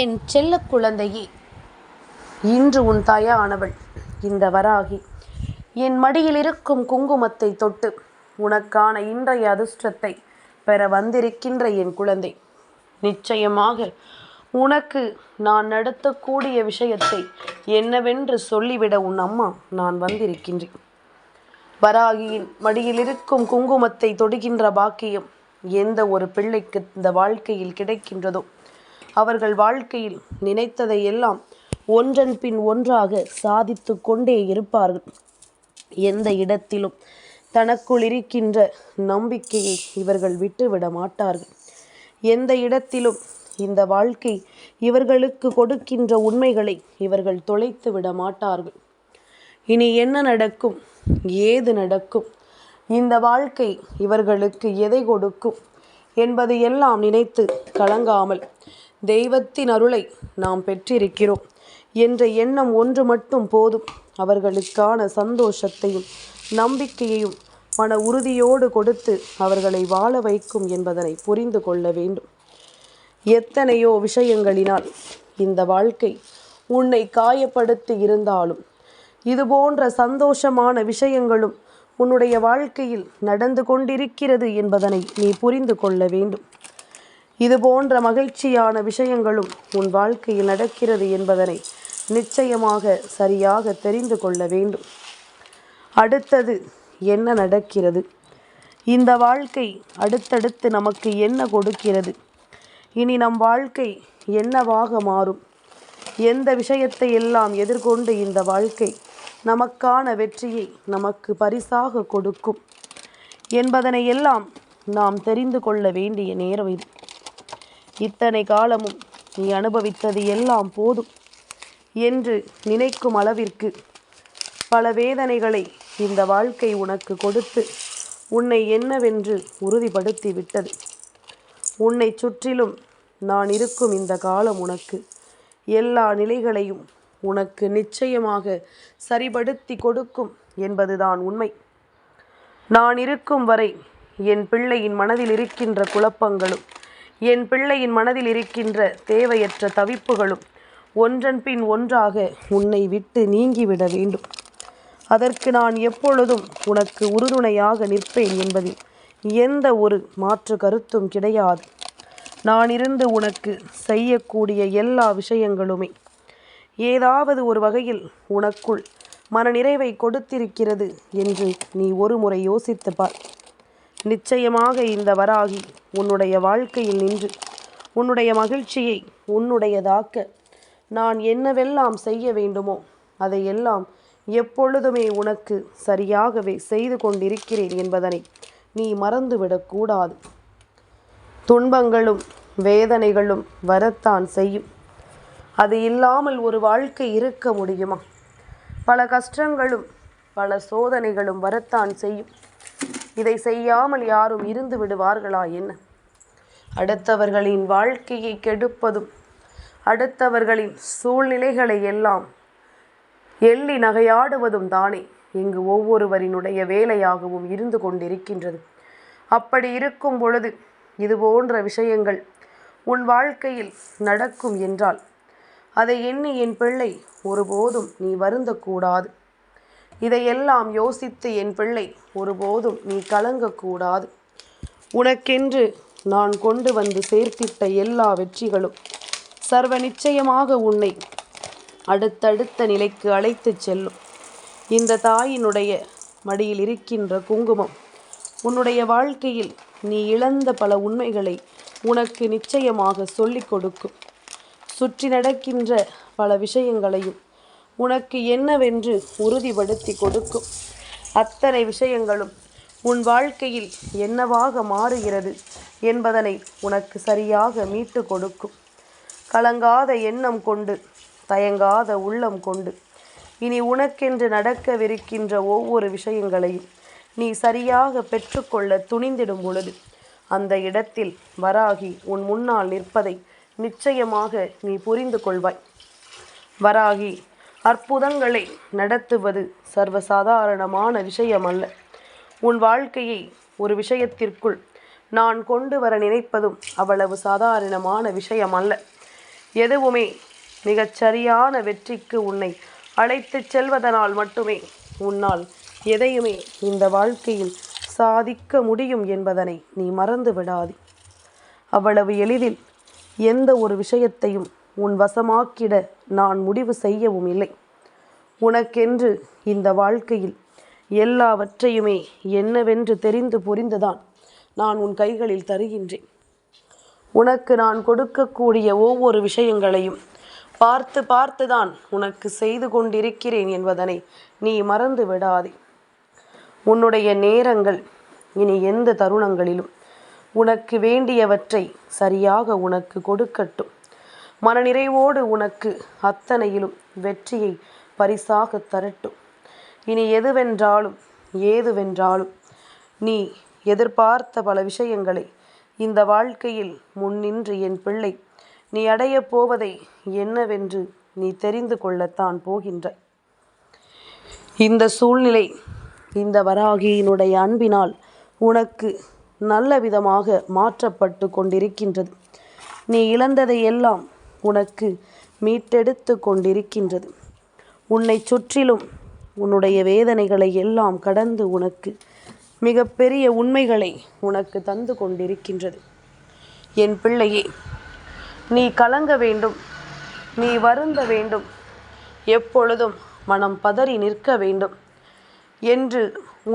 என் செல்ல குழந்தையே இன்று உன் தாயானவள் இந்த வராகி. என் மடியில் இருக்கும் குங்குமத்தை தொட்டு உனக்கான இன்றைய அதிர்ஷ்டத்தை பெற வந்திருக்கின்ற என் குழந்தை. நிச்சயமாக உனக்கு நான் நடத்தக்கூடிய விஷயத்தை என்னவென்று சொல்லிவிட உன் அம்மா நான் வந்திருக்கின்றேன். வராகியின் மடியில் இருக்கும் குங்குமத்தை தொடுகின்ற பாக்கியம் எந்த ஒரு பிள்ளைக்கு இந்த வாழ்க்கையில் கிடைக்கின்றதோ அவர்கள் வாழ்க்கையில் நினைத்ததை எல்லாம் ஒன்றன் பின் ஒன்றாக சாதித்து கொண்டே இருப்பார்கள். எந்த இடத்திலும் தனக்குள் இருக்கின்ற நம்பிக்கையை இவர்கள் விட்டுவிட மாட்டார்கள். எந்த இடத்திலும் இந்த வாழ்க்கை இவர்களுக்கு கொடுக்கின்ற உண்மைகளை இவர்கள் தொலைத்து விட மாட்டார்கள். இனி என்ன நடக்கும்? ஏது நடக்கும்? இந்த வாழ்க்கை இவர்களுக்கு எதை கொடுக்கும்? என்பது எல்லாம் நினைத்து கலங்காமல் தெய்வத்தின் அருளை நாம் பெற்றிருக்கிறோம். என்ற எண்ணம் ஒன்று மட்டும் போதும். அவர்களுக்கான சந்தோஷத்தையும் நம்பிக்கையையும் மன உறுதியோடு கொடுத்து அவர்களை வாழ வைக்கும் என்பதனை புரிந்து கொள்ள வேண்டும். எத்தனையோ விஷயங்களினால் இந்த வாழ்க்கை உன்னை காயப்படுத்தி இருந்தாலும் இது போன்ற சந்தோஷமான விஷயங்களும் உன்னுடைய வாழ்க்கையில் நடந்து கொண்டிருக்கிறது என்பதனை நீ புரிந்து கொள்ள வேண்டும். இது போன்ற மகிழ்ச்சியான விஷயங்களும் உன் வாழ்க்கையில் நடக்கிறது என்பதனை நிச்சயமாக சரியாக தெரிந்து கொள்ள வேண்டும். அடுத்தது என்ன நடக்கிறது? இந்த வாழ்க்கை அடுத்தடுத்து நமக்கு என்ன கொடுக்கிறது? இனி நம் வாழ்க்கை என்னவாக மாறும்? எந்த விஷயத்தை எல்லாம் எதிர்கொண்டு இந்த வாழ்க்கை நமக்கான வெற்றியை நமக்கு பரிசாக கொடுக்கும்? என்பதனை எல்லாம் நாம் தெரிந்து கொள்ள வேண்டிய நேரம் இது. இத்தனை காலமும் நீ அனுபவித்தது எல்லாம் போதும் என்று நினைக்கும் அளவிற்கு பல வேதனைகளை இந்த வாழ்க்கை உனக்கு கொடுத்து உன்னை என்னவென்று உறுதிப்படுத்தி விட்டது. உன்னை சுற்றிலும் நான் இருக்கும் இந்த காலம் உனக்கு எல்லா நிலைகளையும் உனக்கு நிச்சயமாக சரிபடுத்தி கொடுக்கும் என்பதுதான் உண்மை. நான் இருக்கும் வரை என் பிள்ளையின் மனதில் இருக்கின்ற குழப்பங்களும் என் பிள்ளையின் மனதில் இருக்கின்ற தேவையற்ற தவிப்புகளும் ஒன்றன் பின் ஒன்றாக உன்னை விட்டு நீங்கிவிட வேண்டும். அதற்கு நான் எப்பொழுதும் உனக்கு உறுதுணையாக நிற்பேன் என்பதில் எந்த ஒரு மாற்று கருத்தும் கிடையாது. நான் இருந்து உனக்கு செய்யக்கூடிய எல்லா விஷயங்களுமே ஏதாவது ஒரு வகையில் உனக்குள் மனநிறைவை கொடுத்திருக்கிறது என்று நீ ஒரு முறை யோசித்து பார். நிச்சயமாக இந்த வராகி உன்னுடைய வாழ்க்கையில் நின்று உன்னுடைய மகிழ்ச்சியை உன்னுடையதாக்க நான் என்னவெல்லாம் செய்ய வேண்டுமோ அதையெல்லாம் எப்பொழுதுமே உனக்கு சரியாகவே செய்து கொண்டிருக்கிறேன் என்பதனை நீ மறந்துவிடக்கூடாது துன்பங்களும் வேதனைகளும் வரத்தான் செய்யும். அது இல்லாமல் ஒரு வாழ்க்கை இருக்க முடியுமா? பல கஷ்டங்களும் பல சோதனைகளும் வரத்தான் செய்யும். இதை செய்யாமல் யாரும் இருந்து விடுவார்களா என்ன? அடுத்தவர்களின் வாழ்க்கையை கெடுப்பதும் அடுத்தவர்களின் சூழ்நிலைகளை எல்லாம் எள்ளி நகையாடுவதும் தானே இங்கு ஒவ்வொருவரினுடைய வேலையாகவும் இருந்து கொண்டிருக்கின்றது. அப்படி இருக்கும் பொழுது இது போன்ற விஷயங்கள் உன் வாழ்க்கையில் நடக்கும் என்றால் அதை எண்ணி என் பிள்ளை ஒருபோதும் நீ வருந்தக்கூடாது. இதையெல்லாம் யோசித்து என் பிள்ளை ஒருபோதும் நீ கலங்கக்கூடாது. உனக்கென்று நான் கொண்டு வந்து சேர்த்திட்ட எல்லா வெற்றிகளும் சர்வ நிச்சயமாக உன்னை அடுத்தடுத்த நிலைக்கு அழைத்துச் செல்லும். இந்த தாயினுடைய மடியில் இருக்கின்ற குங்குமம் உன்னுடைய வாழ்க்கையில் நீ இழந்த பல உண்மைகளை உனக்கு நிச்சயமாக சொல்லிக் கொடுக்கும். சுற்றி நடக்கின்ற பல விஷயங்களையும் உனக்கு என்னவென்று உறுதிப்படுத்தி கொடுக்கும். அத்தனை விஷயங்களும் உன் வாழ்க்கையில் என்னவாக மாறுகிறது என்பதனை உனக்கு சரியாக மீட்டு கொடுக்கும். கலங்காத எண்ணம் கொண்டு தயங்காத உள்ளம் கொண்டு இனி உனக்கென்று நடக்கவிருக்கின்ற ஒவ்வொரு விஷயங்களையும் நீ சரியாக பெற்றுக்கொள்ள துணிந்திடும் பொழுது அந்த இடத்தில் வராகி உன் முன்னால் நிற்பதை நிச்சயமாக நீ புரிந்து கொள்வாய் வராகி அற்புதங்களை நடத்துவது சர்வசாதாரணமான விஷயம் அல்ல உன் வாழ்க்கையை ஒரு விஷயத்திற்குள் நான் கொண்டு வர நினைப்பதும் அவ்வளவு சாதாரணமான விஷயம் அல்ல எதுவுமே மிகச் சரியான வெற்றிக்கு உன்னை அழைத்துச் செல்வதனால் மட்டுமே உன்னால் எதையுமே இந்த வாழ்க்கையில் சாதிக்க முடியும் என்பதனை நீ மறந்து விடாதே. அவ்வளவு எளிதில் எந்த ஒரு விஷயத்தையும் உன் வசமாக்கிட நான் முடிவு செய்யவும் இல்லை. உனக்கென்று இந்த வாழ்க்கையில் எல்லாவற்றையுமே என்னவென்று தெரிந்து புரிந்துதான் நான் உன் கைகளில் தருகின்றேன். உனக்கு நான் கொடுக்கக்கூடிய ஒவ்வொரு விஷயங்களையும் பார்த்து பார்த்துதான் உனக்கு செய்து கொண்டிருக்கிறேன் என்பதனை நீ மறந்து விடாதே. உன்னுடைய நேரங்கள் இனி எந்த தருணங்களிலும் உனக்கு வேண்டியவற்றை சரியாக உனக்கு கொடுக்கட்டும். மனநிறைவோடு உனக்கு அத்தனையிலும் வெற்றியை பரிசாக தரட்டும். இனி எதுவென்றாலும் ஏதுவென்றாலும் நீ எதிர்பார்த்த பல விஷயங்களை இந்த வாழ்க்கையில் முன்னின்று என் பிள்ளை நீ அடையப் போவதை என்னவென்று நீ தெரிந்து கொள்ளத்தான் போகின்றாய். இந்த சூழ்நிலை இந்த வராகியினுடைய அன்பினால் உனக்கு நல்ல விதமாக மாற்றப்பட்டு கொண்டிருக்கின்றது. நீ இழந்ததை எல்லாம் உனக்கு மீட்டெடுத்து கொண்டிருக்கின்றது. உன்னை சுற்றிலும் உன்னுடைய வேதனைகளை எல்லாம் கடந்து உனக்கு மிகப்பெரிய உண்மைகளை உனக்கு தந்து கொண்டிருக்கின்றது. என் பிள்ளையே நீ கலங்க வேண்டும். நீ வருந்த வேண்டும். எப்பொழுதும் மனம் பதறி நிற்க வேண்டும் என்று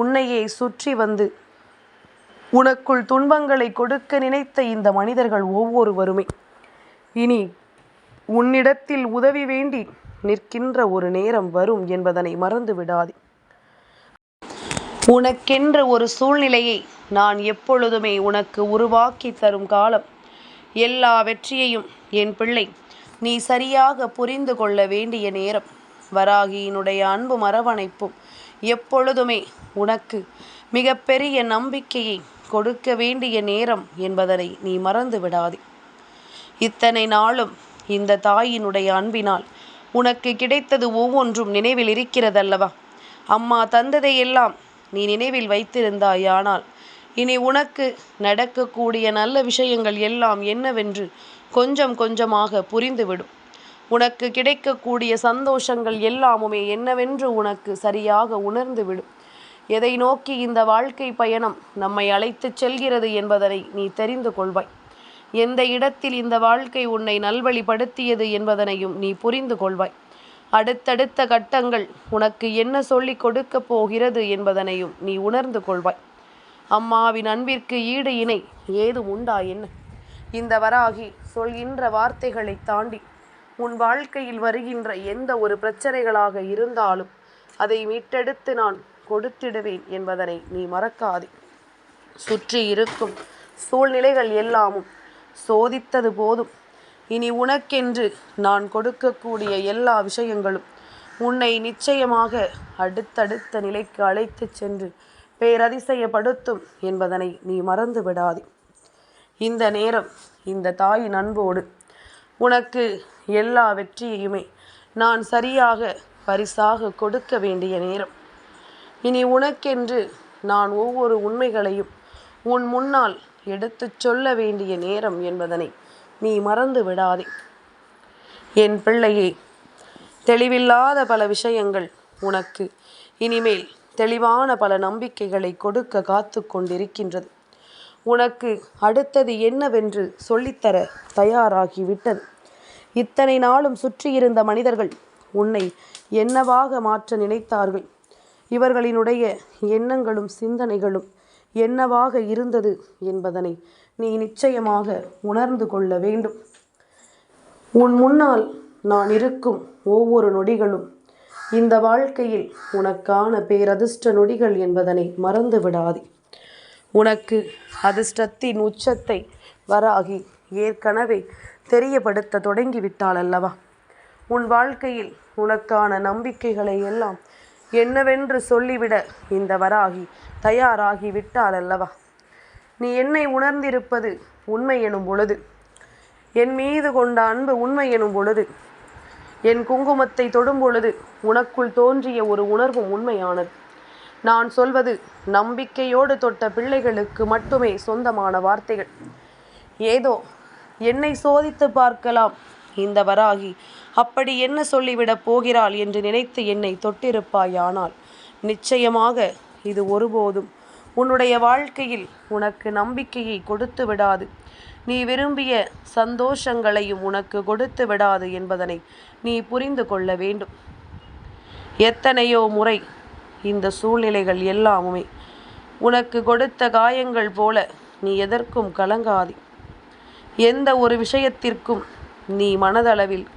உன்னையே சுற்றி வந்து உனக்குள் துன்பங்களை கொடுக்க நினைத்த இந்த மனிதர்கள் ஒவ்வொருவருமே. இனி உன்னிடத்தில் உதவி வேண்டி நிற்கின்ற ஒரு நேரம் வரும் என்பதனை மறந்து விடாதே. உனக்கென்ற ஒரு சூழ்நிலையை நான் எப்பொழுதுமே உனக்கு உருவாக்கி தரும் காலம். எல்லா வெற்றியையும் என் பிள்ளை நீ சரியாக புரிந்து கொள்ள வேண்டிய நேரம். வராகியினுடைய அன்பு மரவணைப்பும் எப்பொழுதுமே உனக்கு மிகப்பெரிய நம்பிக்கையை கொடுக்க வேண்டிய நேரம் என்பதனை நீ மறந்து விடாதே. இத்தனை நாளும் இந்த தாயினுடைய அன்பினால் உனக்கு கிடைத்தது ஒவ்வொன்றும் நினைவில் இருக்கிறதல்லவா? அம்மா தந்ததையெல்லாம் நீ நினைவில் வைத்திருந்தாயானால் இனி உனக்கு நடக்கக்கூடிய நல்ல விஷயங்கள் எல்லாம் என்னவென்று கொஞ்சம் கொஞ்சமாக புரிந்துவிடும். உனக்கு கிடைக்கக்கூடிய சந்தோஷங்கள் எல்லாமுமே என்னவென்று உனக்கு சரியாக உணர்ந்துவிடும். எதை நோக்கி இந்த வாழ்க்கை பயணம் நம்மை அழைத்துச் செல்கிறது என்பதனை நீ தெரிந்து கொள்வாய். எந்த இடத்தில் இந்த வாழ்க்கை உன்னை நல்வழிப்படுத்தியது என்பதனையும் நீ புரிந்து கொள்வாய். அடுத்தடுத்த கட்டங்கள் உனக்கு என்ன சொல்லிக் கொடுக்கப் போகிறது என்பதனையும் நீ உணர்ந்து கொள்வாய். அம்மாவின் அன்பிற்கு ஈடு இணை ஏதும் உண்டா என்ன? இந்த வராகி சொல்கின்ற வார்த்தைகளை தாண்டி உன் வாழ்க்கையில் வருகின்ற எந்த ஒரு பிரச்சனைகளாக இருந்தாலும் அதை மீட்டெடுத்து நான் கொடுத்திடுவேன் என்பதனை நீ மறக்காதே. சுற்றி இருக்கும் சூழ்நிலைகள் எல்லாமும் சோதித்தது போதும். இனி உனக்கென்று நான் கொடுக்கக்கூடிய எல்லா விஷயங்களும் உன்னை நிச்சயமாக அடுத்தடுத்த நிலைக்கு அழைத்துச் சென்று பேரதிசயப்படுத்தும் என்பதனை நீ மறந்து விடாதே. இந்த நேரம் இந்த தாயின் அன்போடு உனக்கு எல்லா வெற்றியையுமே நான் சரியாக பரிசாக கொடுக்க வேண்டிய நேரம். இனி உனக்கென்று நான் ஒவ்வொரு உண்மைகளையும் உன் முன்னால் எடுத்துச் சொல்ல வேண்டிய நேரம் என்பதனை நீ மறந்து விடாதே. என் பிள்ளையே தெளிவில்லாத பல விஷயங்கள் உனக்கு இனிமேல் தெளிவான பல நம்பிக்கைகளை கொடுக்க காத்து கொண்டிருக்கின்றது. உனக்கு அடுத்தது என்னவென்று சொல்லித்தர தயாராகிவிட்டது. இத்தனை நாளும் சுற்றியிருந்த மனிதர்கள் உன்னை என்னவாக மாற்ற நினைத்தார்கள்? இவர்களினுடைய எண்ணங்களும் சிந்தனைகளும் என்னவாக இருந்தது என்பதனை நீ நிச்சயமாக உணர்ந்து கொள்ள வேண்டும். உன் முன்னால் நான் இருக்கும் ஒவ்வொரு நொடிகளும் இந்த வாழ்க்கையில் உனக்கான பேரதிர்ஷ்ட நொடிகள் என்பதனை மறந்து விடாதே. உனக்கு அதிர்ஷ்டத்தின் உச்சத்தை வராகி ஏற்கனவே தெரியப்படுத்த தொடங்கிவிட்டாள் அல்லவா? உன் வாழ்க்கையில் உனக்கான நம்பிக்கைகளை எல்லாம் என்னவென்று சொல்லிவிட இந்த வராகி தயாராகி விட்டாள் அல்லவா நீ என்னை உணர்ந்திருப்பது உண்மை எனும் பொழுது. என் மீது கொண்ட அன்பு உண்மை எனும் பொழுது. என் குங்குமத்தை தொடும் பொழுது உனக்குள் தோன்றிய ஒரு உணர்வும் உண்மையானது. நான் சொல்வது நம்பிக்கையோடு தொட்ட பிள்ளைகளுக்கு மட்டுமே சொந்தமான வார்த்தைகள். ஏதோ என்னை சோதித்து பார்க்கலாம் இந்த வராகி அப்படி என்ன சொல்லிவிடப் போகிறாள் என்று நினைத்து என்னை தொட்டிருப்பாயானால் நிச்சயமாக இது ஒருபோதும். உன்னுடைய வாழ்க்கையில் உனக்கு நம்பிக்கையை கொடுத்து விடாது. நீ விரும்பிய சந்தோஷங்களையும் உனக்கு கொடுத்து விடாது என்பதனை நீ புரிந்து கொள்ள வேண்டும். எத்தனையோ முறை இந்த சூழ்நிலைகள் எல்லாமுமே உனக்கு கொடுத்த காயங்கள் போல நீ எதற்கும் கலங்காதி. எந்த ஒரு விஷயத்திற்கும் நீ மனதளவில்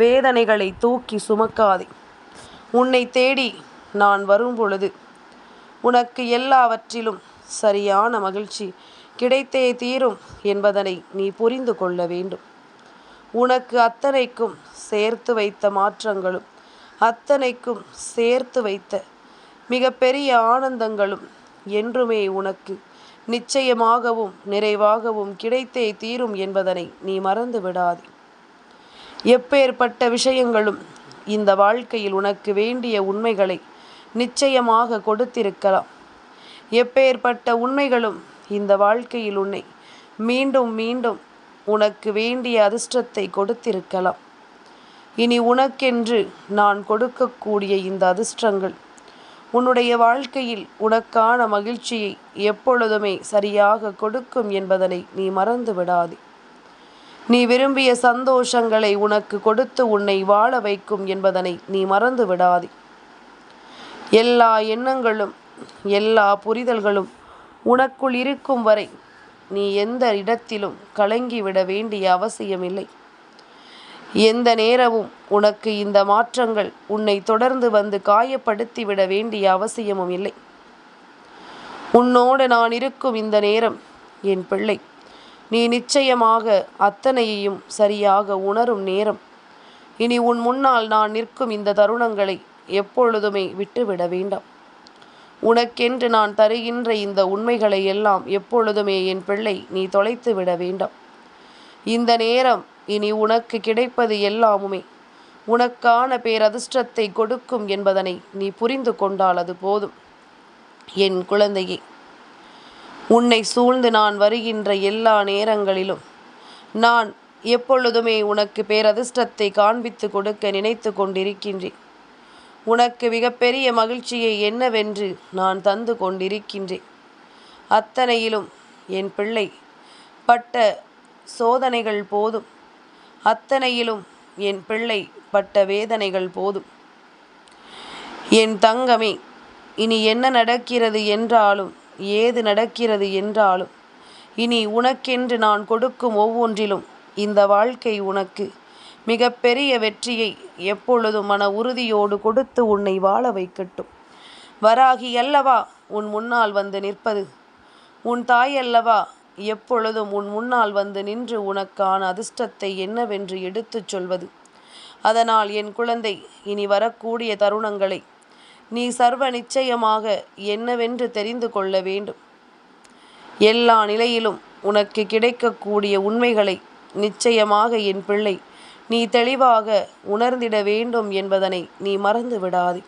வேதனைகளை தூக்கி சுமக்காதே. உன்னை தேடி நான் வரும் பொழுது உனக்கு எல்லாவற்றிலும் சரியான மகிழ்ச்சி கிடைத்தே தீரும் என்பதனை நீ புரிந்து கொள்ள வேண்டும். உனக்கு அத்தனைக்கும் சேர்த்து வைத்த மாற்றங்களும் அத்தனைக்கும் சேர்த்து வைத்த மிகப்பெரிய ஆனந்தங்களும் என்றுமே உனக்கு நிச்சயமாகவும் நிறைவாகவும் கிடைத்தே தீரும் என்பதனை நீ மறந்து விடாதே. எப்பேற்பட்ட விஷயங்களும் இந்த வாழ்க்கையில் உனக்கு வேண்டிய உண்மைகளை நிச்சயமாக கொடுத்திருக்கலாம். எப்பேற்பட்ட உண்மைகளும் இந்த வாழ்க்கையில் உன்னை மீண்டும் மீண்டும் உனக்கு வேண்டிய அதிர்ஷ்டத்தை கொடுத்திருக்கலாம். இனி உனக்கென்று நான் கொடுக்கக்கூடிய இந்த அதிர்ஷ்டங்கள் உன்னுடைய வாழ்க்கையில் உனக்கான மகிழ்ச்சியை எப்பொழுதுமே சரியாக கொடுக்கும் என்பதனை நீ மறந்து விடாதே நீ விரும்பிய சந்தோஷங்களை உனக்கு கொடுத்து உன்னை வாழ வைக்கும் என்பதனை நீ மறந்து விடாதே. எல்லா எண்ணங்களும் எல்லா புரிதல்களும் உனக்குள் இருக்கும் வரை நீ எந்த இடத்திலும் கலங்கிவிட வேண்டிய அவசியமில்லை. எந்த நேரமும் உனக்கு இந்த மாற்றங்கள் உன்னை தொடர்ந்து வந்து காயப்படுத்திவிட வேண்டிய அவசியமும் இல்லை. உன்னோடு நான் இருக்கும் இந்த நேரம் என் பிள்ளை. நீ நிச்சயமாக அத்தனையையும் சரியாக உணரும் நேரம். இனி உன் முன்னால் நான் நிற்கும் இந்த தருணங்களை எப்பொழுதுமே விட்டுவிட வேண்டாம். உனக்கென்று நான் தருகின்ற இந்த உண்மைகளை எல்லாம் எப்பொழுதுமே என் பிள்ளை நீ தொலைத்து விட வேண்டாம். இந்த நேரம் இனி உனக்கு கிடைப்பது எல்லாமுமே. உனக்கான பேரதிர்ஷ்டத்தை கொடுக்கும் என்பதனை நீ புரிந்து கொண்டால் அது போதும். என் குழந்தையே உன்னை சூழ்ந்து நான் வருகின்ற எல்லா நேரங்களிலும் நான் எப்பொழுதுமே உனக்கு பேரதிர்ஷ்டத்தை காண்பித்து கொடுக்க நினைத்து கொண்டிருக்கின்றேன். உனக்கு மிகப்பெரிய மகிழ்ச்சியை என்னவென்று நான் தந்து கொண்டிருக்கின்றேன். அத்தனையிலும் என் பிள்ளை பட்ட சோதனைகள் போதும். அத்தனையிலும் என் பிள்ளை பட்ட வேதனைகள் போதும். என் தங்கமே இனி என்ன நடக்கிறது என்றாலும் ஏது நடக்கிறது என்றாலும் இனி உனக்கென்று நான் கொடுக்கும் ஒவ்வொன்றிலும் இந்த வாழ்க்கை உனக்கு மிகப்பெரிய வெற்றியை எப்பொழுதும் மன உறுதியோடு கொடுத்து உன்னை வாழ வைக்கட்டும். வராகி அல்லவா உன் முன்னால் வந்து நிற்பது? உன் தாய் அல்லவா எப்பொழுதும் உன் முன்னால் வந்து நின்று உனக்கான அதிர்ஷ்டத்தை என்னவென்று எடுத்துச் சொல்வது? அதனால் என் குழந்தை இனி வரக்கூடிய தருணங்களை நீ சர்வ நிச்சயமாக என்னவென்று தெரிந்து கொள்ள வேண்டும். எல்லா நிலையிலும் உனக்கு கிடைக்கக்கூடிய உண்மைகளை நிச்சயமாக என் பிள்ளை நீ தெளிவாக உணர்ந்திட வேண்டும் என்பதனை நீ மறந்து விடாதே.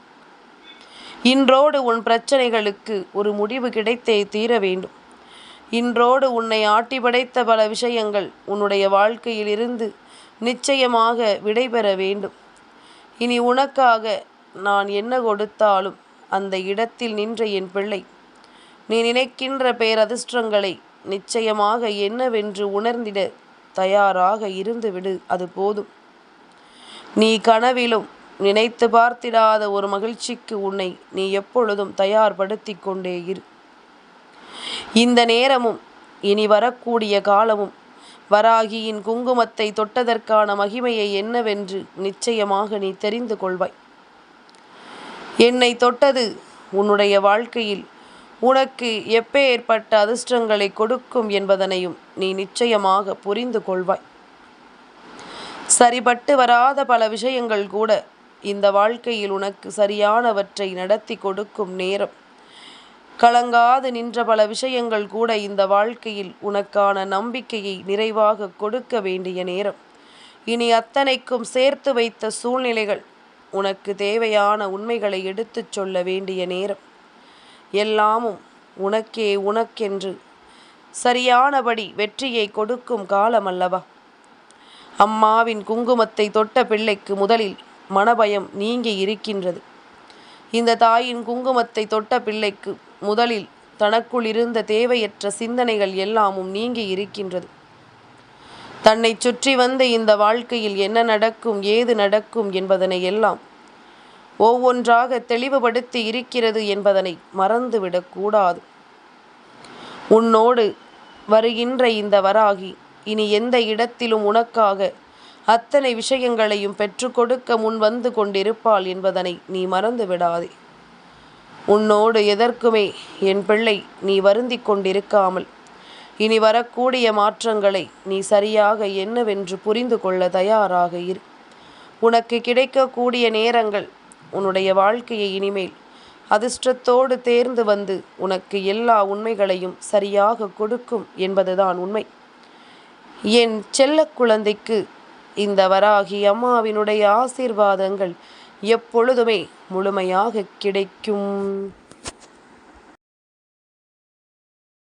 இன்றோடு உன் பிரச்சனைகளுக்கு ஒரு முடிவு கிடைத்தே தீர வேண்டும். இன்றோடு உன்னை ஆட்டி படைத்த பல விஷயங்கள் உன்னுடைய வாழ்க்கையிலிருந்து நிச்சயமாக விடைபெற வேண்டும். இனி உனக்காக நான் என்ன கொடுத்தாலும் அந்த இடத்தில் நின்ற என் பிள்ளை. நீ நினைக்கின்ற பேரதிர்ஷ்டங்களை நிச்சயமாக என்னவென்று உணர்ந்திட தயாராக இருந்துவிடு அது போதும். நீ கனவிலும் நினைத்து பார்த்திடாத ஒரு மகிழ்ச்சிக்கு உன்னை நீ எப்பொழுதும் தயார்படுத்தி கொண்டே இரு. இந்த நேரமும் இனி வரக்கூடிய காலமும் வராகியின் குங்குமத்தை தொட்டதற்கான மகிமையை என்னவென்று நிச்சயமாக நீ தெரிந்து கொள்வாய். என்னை தொட்டது உன்னுடைய வாழ்க்கையில். உனக்கு எப்பேற்பட்ட அதிர்ஷ்டங்களை கொடுக்கும் என்பதனையும் நீ நிச்சயமாக புரிந்து கொள்வாய். சரிபட்டு வராத பல விஷயங்கள் கூட இந்த வாழ்க்கையில் உனக்கு சரியானவற்றை நடத்தி கொடுக்கும் நேரம். கலங்காது நின்ற பல விஷயங்கள் கூட இந்த வாழ்க்கையில் உனக்கான நம்பிக்கையை நிறைவாக கொடுக்க வேண்டிய நேரம். இனி அத்தனைக்கும் சேர்த்து வைத்த சூழ்நிலைகள் உனக்கு தேவையான உண்மைகளை எடுத்துச் சொல்ல வேண்டிய நேரம். எல்லாமும் உனக்கே உனக்கென்று. சரியானபடி வெற்றியை கொடுக்கும் காலம் அல்லவா அம்மாவின் குங்குமத்தை தொட்ட பிள்ளைக்கு முதலில் மனபயம் நீங்கி இருக்கின்றது. இந்த தாயின் குங்குமத்தை தொட்ட பிள்ளைக்கு முதலில் தனக்குள் இருந்த தேவையற்ற சிந்தனைகள் எல்லாமும் நீங்கி இருக்கின்றது. தன்னை சுற்றி வந்த இந்த வாழ்க்கையில் என்ன நடக்கும் ஏது நடக்கும் என்பதனை எல்லாம் ஒவ்வொன்றாக தெளிவுபடுத்தி இருக்கிறது என்பதனை மறந்துவிடக்கூடாது உன்னோடு வருகின்ற இந்த வராகி இனி எந்த இடத்திலும் உனக்காக அத்தனை விஷயங்களையும் பெற்றுக்கொடுக்க முன் வந்து கொண்டிருப்பாள் என்பதனை நீ மறந்து விடாதே உன்னோடு எதற்குமே என் பிள்ளை நீ வருந்தி கொண்டிருக்காமல் இனி வரக்கூடிய மாற்றங்களை நீ சரியாக என்னவென்று புரிந்து கொள்ள தயாராக இரு. உனக்கு கிடைக்கக்கூடிய நேரங்கள் உன்னுடைய வாழ்க்கையை இனிமேல் அதிர்ஷ்டத்தோடு தேர்ந்து வந்து உனக்கு எல்லா உண்மைகளையும் சரியாக கொடுக்கும் என்பதுதான் உண்மை. என் செல்ல குழந்தைக்கு இந்த வராகி அம்மாவினுடைய ஆசீர்வாதங்கள் எப்பொழுதுமே முழுமையாக கிடைக்கும்.